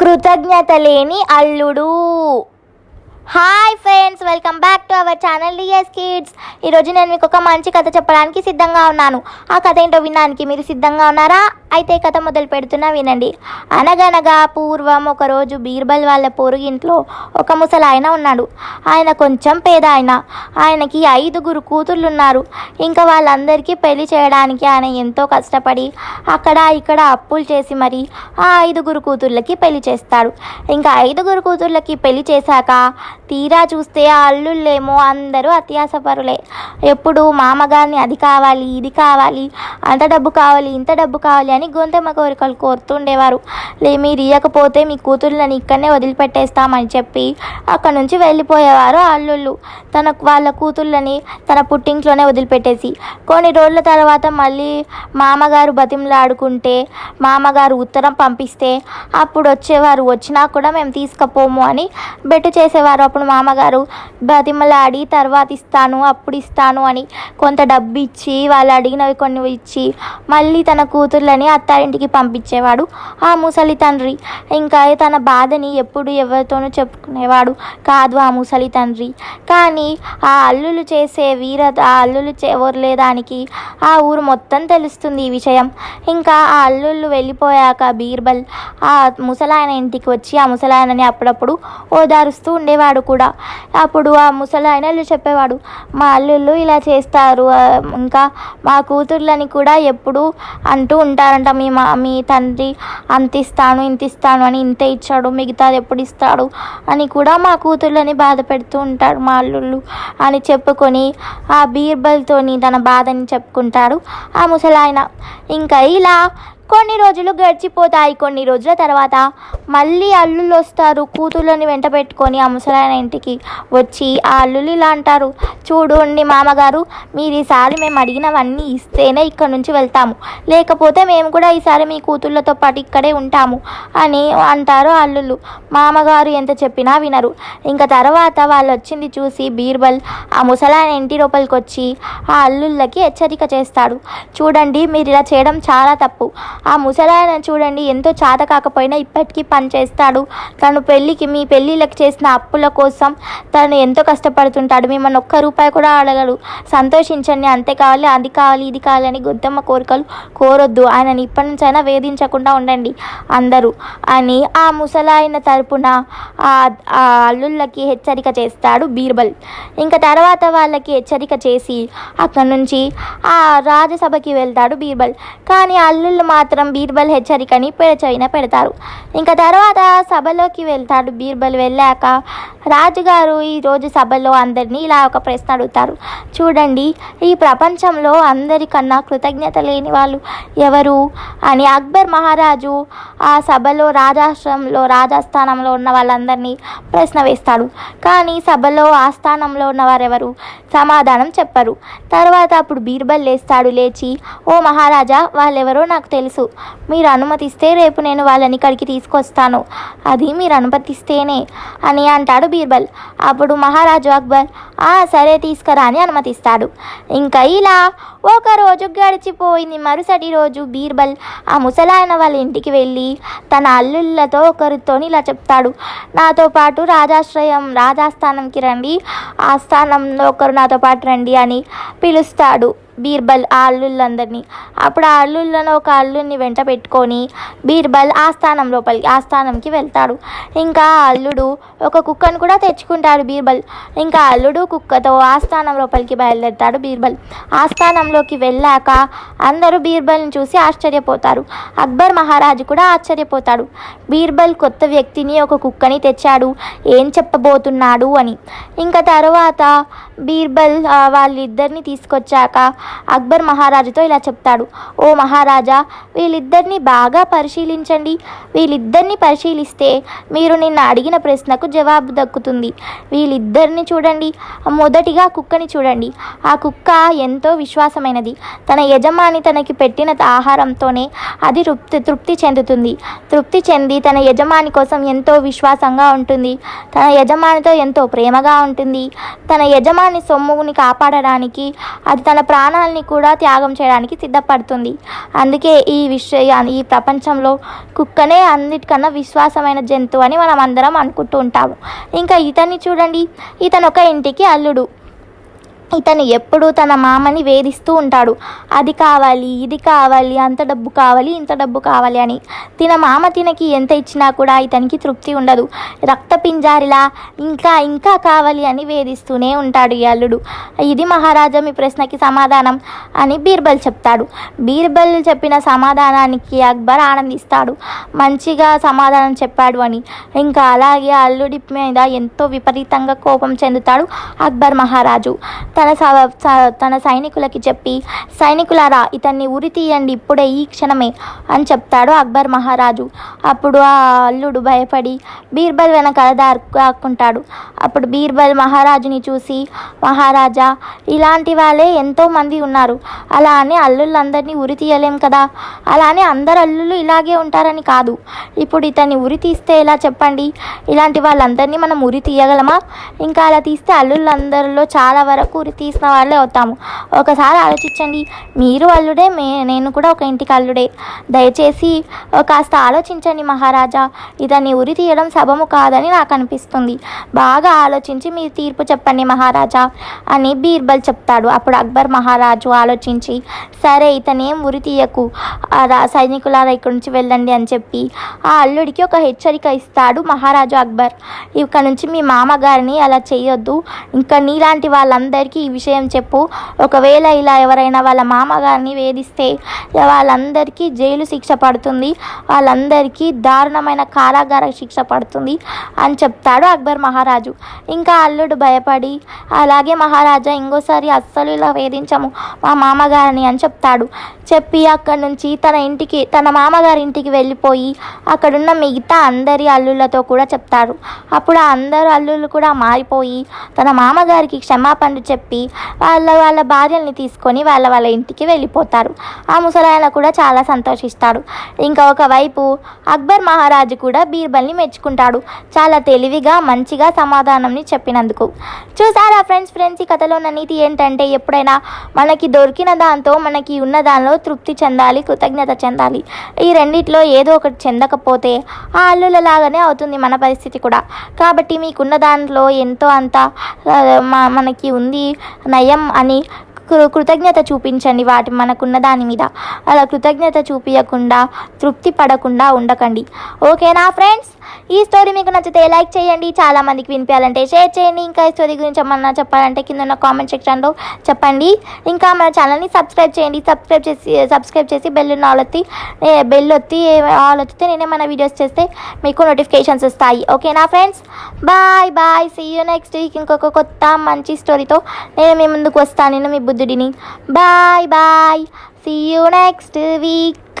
కృతజ్ఞత లేని అల్లుడు. Hi friends welcome back to our channel DS kids ఈరోజు నేను మీకు ఒక మంచి కథ చెప్పడానికి సిద్ధంగా ఉన్నాను. ఆ కథ ఏంటో వినడానికి మీరు సిద్ధంగా ఉన్నారా? అయితే కథ మొదలు పెడుతున్నా వినండి. అనగనగా పూర్వం ఒకరోజు బీర్బల్ వాళ్ళ పొరుగింట్లో ఒక ముసలాయన ఉన్నాడు. ఆయన కొంచెం పేద ఆయన ఆయనకి ఐదుగురు కూతుర్లున్నారు. ఇంకా వాళ్ళందరికీ పెళ్ళి చేయడానికి ఆయన ఎంతో కష్టపడి అక్కడ ఇక్కడ అప్పులు చేసి మరి ఆ ఐదుగురు కూతుర్లకి పెళ్ళి చేస్తాడు. ఇంకా ఐదుగురు కూతుర్లకి పెళ్ళి చేశాక తీరా చూస్తే ఆ అల్లుళ్ళేమో అందరూ అత్యాసపరులే ఎప్పుడు మామగారిని అది కావాలి ఇది కావాలి అంత డబ్బు కావాలి ఇంత డబ్బు కావాలి అని గొంతెమ్మ కోరికలు కోరుతుండేవారు. లే మీరు ఇయ్యకపోతే మీ కూతుళ్ళని ఇక్కడనే వదిలిపెట్టేస్తామని చెప్పి అక్కడ నుంచి వెళ్ళిపోయేవారు అల్లుళ్ళు. తన వాళ్ళ కూతుర్లని తన పుట్టింట్లోనే వదిలిపెట్టేసి కొన్ని రోజుల తర్వాత మళ్ళీ మామగారు బతిమలాడుకుంటే మామగారు ఉత్తరం పంపిస్తే అప్పుడు వచ్చేవారు వచ్చినా కూడా మేము తీసుకపోము అని బెట్టు చేసేవారు అప్పుడు మామగారు బతిమలాడి తర్వాత ఇస్తాను అప్పుడు ఇస్తాను అని కొంత డబ్బు ఇచ్చి వాళ్ళు అడిగినవి కొన్ని ఇచ్చి మళ్ళీ తన కూతుర్లని అత్తారింటికి పంపించేవాడు. ఆ ముసలి తండ్రి ఇంకా తన బాధని ఎప్పుడు ఎవరితోనూ చెప్పుకునేవాడు కాదు ఆ ముసలి తండ్రి. కానీ ఆ అల్లులు చేసే వీర ఆ అల్లులు చే దానికి ఆ ఊరు మొత్తం తెలుస్తుంది ఈ విషయం. ఇంకా ఆ అల్లుళ్ళు వెళ్ళిపోయాక బీర్బల్ ఆ ముసలాయన ఇంటికి వచ్చి ఆ ముసలాయనని అప్పుడప్పుడు ఓదారుస్తూ ఉండేవాడు. కూడా. అప్పుడు ఆ ముసలాయనలు చెప్పేవాడు మా అల్లుళ్ళు ఇలా చేస్తారు ఇంకా మా కూతుర్లని కూడా ఎప్పుడు అంటూ ఉంటారంట. మీ మా మీ తండ్రి అంత ఇస్తాను ఇంత ఇస్తాను అని ఇంత ఇచ్చాడు మిగతాది ఎప్పుడు ఇస్తాడు? అని కూడా మా కూతుర్లని బాధ పెడుతూ ఉంటాడు మా అల్లుళ్ళు అని చెప్పుకొని ఆ బీర్బల్తోని తన బాధని చెప్పుకుంటాడు ఆ ముసలాయన. ఇంకా ఇలా కొన్ని రోజులు గడిచిపోతాయి. కొన్ని రోజుల తర్వాత మళ్ళీ అల్లుళ్ళు వస్తారు. కూతుళ్ళని వెంట పెట్టుకొని ఆ ముసలాయన ఇంటికి వచ్చి ఆ అల్లుళ్ళు ఇలా అంటారు. చూడండి మామగారు మీరు ఈసారి మేము అడిగినవన్నీ ఇస్తేనే ఇక్కడ నుంచి వెళ్తాము. లేకపోతే మేము కూడా ఈసారి మీ కూతుళ్ళతో పాటు ఇక్కడే ఉంటాము అని అంటారు అల్లుళ్ళు. మామగారు ఎంత చెప్పినా వినరు. ఇంకా తర్వాత వాళ్ళు వచ్చింది చూసి బీర్బల్ ఆ ముసలాయన ఇంటి లోపలికి వచ్చి ఆ అల్లుళ్ళకి హెచ్చరిక చేస్తాడు. చూడండి మీరు ఇలా చేయడం చాలా తప్పు. ఆ ముసలాయన చూడండి ఎంతో చాత కాకపోయినా ఇప్పటికీ పని చేస్తాడు తను పెళ్ళికి మీ పెళ్ళిళ్ళకి చేసిన అప్పుల కోసం తను ఎంతో కష్టపడుతుంటాడు. మిమ్మల్ని ఒక్క రూపాయి కూడా అడగడు. సంతోషించండి అంతే కావాలి అది కావాలి ఇది కావాలి అని గొద్దమ్మ కోరికలు కోరొద్దు. ఆయనని ఇప్పటి నుంచి అయినా వేధించకుండా ఉండండి అందరూ అని ఆ ముసలాయన తరపున ఆ ఆ అల్లుళ్ళకి హెచ్చరిక చేస్తాడు బీర్బల్. ఇంకా తర్వాత వాళ్ళకి హెచ్చరిక చేసి అక్కడి నుంచి ఆ రాజసభకి వెళ్తాడు బీర్బల్. కానీ అల్లుళ్ళు మాత్రం మాత్రం బీర్బల్ హెచ్చరికని పెడచవిన పెడతారు. ఇంకా తర్వాత సభలోకి వెళ్తాడు బీర్బల్ వెళ్ళాక రాజుగారు ఈరోజు సభలో అందరినీ ఇలా ఒక ప్రశ్న అడుగుతారు. చూడండి ఈ ప్రపంచంలో అందరికన్నా కృతజ్ఞత లేని వాళ్ళు ఎవరు? అని అక్బర్ మహారాజు ఆ సభలో రాజాశ్రమంలో రాజాస్థానంలో ఉన్న వాళ్ళందరినీ ప్రశ్న వేస్తాడు. కానీ సభలో ఆస్థానంలో ఉన్నవారెవరు సమాధానం చెప్పరు. తర్వాత అప్పుడు బీర్బల్ లేస్తాడు లేచి ఓ మహారాజా వాళ్ళెవరో నాకు తెలుసు. మీరు అనుమతిస్తే రేపు నేను వాళ్ళని ఇక్కడికి తీసుకొస్తాను. అది మీరు అనుమతిస్తేనే అని అంటాడు బీర్బల్. అప్పుడు మహారాజు అక్బర్ ఆ సరే తీసుకురా అని అనుమతిస్తాడు. ఇంకా ఇలా ఒక రోజు గడిచిపోయింది. మరుసటి రోజు బీర్బల్ ఆ ముసలాయన వాళ్ళ ఇంటికి వెళ్ళి తన అల్లుళ్ళతో ఒకరితోని ఇలా చెప్తాడు. నాతో పాటు రాజాశ్రయం రాజాస్థానంకి రండి. ఆ స్థానంలో ఒకరు నాతో పాటు రండి అని పిలుస్తాడు. బీర్బల్ ఆ అల్లుళ్ళందరినీ. అప్పుడు ఆ అల్లుళ్ళను ఒక అల్లుడిని వెంట పెట్టుకొని బీర్బల్ ఆ స్థానం లోపలికి ఆ స్థానంకి వెళ్తాడు. ఇంకా అల్లుడు ఒక కుక్కను కూడా తెచ్చుకుంటాడు బీర్బల్. ఇంకా అల్లుడు కుక్కతో ఆ స్థానం లోపలికి బయలుదేరుతాడు బీర్బల్. ఆ స్థానంలోకి వెళ్ళాక అందరూ బీర్బల్ని చూసి ఆశ్చర్యపోతారు. అక్బర్ మహారాజు కూడా ఆశ్చర్యపోతాడు. బీర్బల్ కొత్త వ్యక్తిని ఒక కుక్కని తెచ్చాడు. ఏం చెప్పబోతున్నాడు అని. ఇంకా తర్వాత బీర్బల్ వాళ్ళిద్దరిని తీసుకొచ్చాక అక్బర్ మహారాజుతో ఇలా చెప్తాడు. ఓ మహారాజా వీళ్ళిద్దరిని బాగా పరిశీలించండి. వీళ్ళిద్దరిని పరిశీలిస్తే మీరు నిన్న అడిగిన ప్రశ్నకు జవాబు దక్కుతుంది. వీళ్ళిద్దరిని చూడండి. మొదటిగా కుక్కని చూడండి. ఆ కుక్క ఎంతో విశ్వాసమైనది. తన యజమాని తనకి పెట్టిన ఆహారంతోనే అది తృప్తి తృప్తి చెందుతుంది. తృప్తి చెంది తన యజమాని కోసం ఎంతో విశ్వాసంగా ఉంటుంది. తన యజమానితో ఎంతో ప్రేమగా ఉంటుంది. తన యజమాని సొమ్ముని కాపాడడానికి అది తన ప్రాణ ప్రాణాలని కూడా త్యాగం చేయడానికి సిద్ధపడుతుంది. అందుకే ఈ విషయ ఈ ప్రపంచంలో కుక్కనే అన్నిటికన్నా విశ్వాసమైన జంతువు అని మనం అందరం అనుకుంటూ ఉంటాము. ఇంకా ఇతన్ని చూడండి. ఇతను ఒక ఇంటికి అల్లుడు. ఇతను ఎప్పుడూ తన మామని వేధిస్తూ ఉంటాడు. అది కావాలి ఇది కావాలి అంత డబ్బు కావాలి ఇంత డబ్బు కావాలి అని. తిన మామ తినకి ఎంత ఇచ్చినా కూడా ఇతనికి తృప్తి ఉండదు. రక్త పింజారిలా ఇంకా ఇంకా కావాలి అని వేధిస్తూనే ఉంటాడు ఈ అల్లుడు. ఇది మహారాజా మీ ప్రశ్నకి సమాధానం అని బీర్బల్ చెప్తాడు. బీర్బల్ చెప్పిన సమాధానానికి అక్బర్ ఆనందిస్తాడు. మంచిగా సమాధానం చెప్పాడు అని. ఇంకా అలాగే అల్లుడి మీద ఎంతో విపరీతంగా కోపం చెందుతాడు అక్బర్ మహారాజు. తన స- తన సైనికులకి చెప్పి సైనికులారా ఇతన్ని ఉరి తీయండి ఇప్పుడే ఈ క్షణమే అని చెప్తాడు అక్బర్ మహారాజు. అప్పుడు ఆ అల్లుడు భయపడి బీర్బల్ వెనకాల దాక్కుంటాడు. అప్పుడు బీర్బల్ మహారాజుని చూసి మహారాజా ఇలాంటి వాళ్ళే ఎంతో మంది ఉన్నారు. అలా అని అల్లుళ్ళందరినీ ఉరి తీయలేం కదా? అలానే అందరు అల్లుళ్ళు ఇలాగే ఉంటారని కాదు. ఇప్పుడు ఇతన్ని ఉరి తీస్తే ఎలా చెప్పండి? ఇలాంటి వాళ్ళందరినీ మనం ఉరి తీయగలమా? ఇంకా అలా తీస్తే అల్లుళ్ళందరిలో చాలా వరకు ఉరి తీసిన వాళ్ళే అవుతాము. ఒకసారి ఆలోచించండి. మీరు అల్లుడే మే నేను కూడా ఒక ఇంటికి అల్లుడే. దయచేసి కాస్త ఆలోచించండి మహారాజా. ఇతన్ని ఉరి తీయడం సబము కాదని నాకు అనిపిస్తుంది. బాగా ఆలోచించి మీరు తీర్పు చెప్పండి మహారాజా అని బీర్బల్ చెప్తాడు. అప్పుడు అక్బర్ మహారాజు ఆలోచించి సరే ఇతనేం ఉరి తీయకు ఆ రా- సైనికులారా ఇక్కడి నుంచి వెళ్ళండి అని చెప్పి ఆ అల్లుడికి ఒక హెచ్చరిక ఇస్తాడు మహారాజు అక్బర్. ఇక్కడ నుంచి మీ మామగారిని అలా చేయొద్దు. ఇంకా నీలాంటి వాళ్ళందరికీ ఈ విషయం చెప్పు. ఒకవేళ ఇలా ఎవరైనా వాళ్ళ మామగారిని వేధిస్తే వాళ్ళందరికీ జైలు శిక్ష పడుతుంది. వాళ్ళందరికీ దారుణమైన కారాగార శిక్ష పడుతుంది అని చెప్తాడు అక్బర్ మహారాజు. ఇంకా అల్లుడు భయపడి అలాగే మహారాజా ఇంకోసారి అస్సలు ఇలా వేధించము మా మామగారిని అని చెప్తాడు. చెప్పి అక్కడి నుంచి తన ఇంటికి తన మామగారి ఇంటికి వెళ్ళిపోయి అక్కడున్న మిగతా అందరి అల్లుళ్ళతో కూడా చెప్తాడు. అప్పుడు ఆ అందరు అల్లుళ్ళు కూడా మారిపోయి తన మామగారికి క్షమాపణలు చెప్పి చెప్పి వాళ్ళ వాళ్ళ భార్యల్ని తీసుకొని వాళ్ళ వాళ్ళ ఇంటికి వెళ్ళిపోతారు. ఆ ముసలాయన కూడా చాలా సంతోషిస్తాడు. ఇంకా ఒకవైపు అక్బర్ మహారాజు కూడా బీర్బల్ని మెచ్చుకుంటాడు. చాలా తెలివిగా మంచిగా సమాధానంని చెప్పినందుకు. చూసారా ఫ్రెండ్స్ ఫ్రెండ్స్ ఈ కథలో ఉన్న నీతి ఏంటంటే ఎప్పుడైనా మనకి దొరికిన దాంతో మనకి ఉన్న దానిలో తృప్తి చెందాలి కృతజ్ఞత చెందాలి. ఈ రెండిట్లో ఏదో ఒకటి చెందకపోతే ఆ అల్లుల లాగానే అవుతుంది మన పరిస్థితి కూడా. కాబట్టి మీకున్న దాంట్లో ఎంతో అంత మనకి ఉంది నయం అని కృతజ్ఞత చూపించండి వాటి మనకున్న దాని మీద. అలా కృతజ్ఞత చూపించకుండా తృప్తి పడకుండా ఉండకండి. ఓకేనా ఫ్రెండ్స్? ఈ స్టోరీ మీకు నచ్చితే లైక్ చేయండి. చాలా మందికి వినిపించాలంటే షేర్ చేయండి. ఇంకా ఈ స్టోరీ గురించి ఏమన్నా చెప్పాలంటే కింద ఉన్న కామెంట్ సెక్షన్లో చెప్పండి. ఇంకా మన ఛానల్ని సబ్స్క్రైబ్ చేయండి. సబ్స్క్రైబ్ చేసి సబ్స్క్రైబ్ చేసి బెల్ ఆల్ ఒత్తి బెల్ ఒత్తి ఆల్ ఒత్తితే నేనే మన వీడియోస్ చేస్తే మీకు నోటిఫికేషన్స్ వస్తాయి. ఓకేనా friends? Bye bye. See you next week ఇంకొక కొత్త మంచి స్టోరీతో నేను మీ ముందుకు వస్తాను. నేను మీ బుద్ధుడిని bye bye see you next week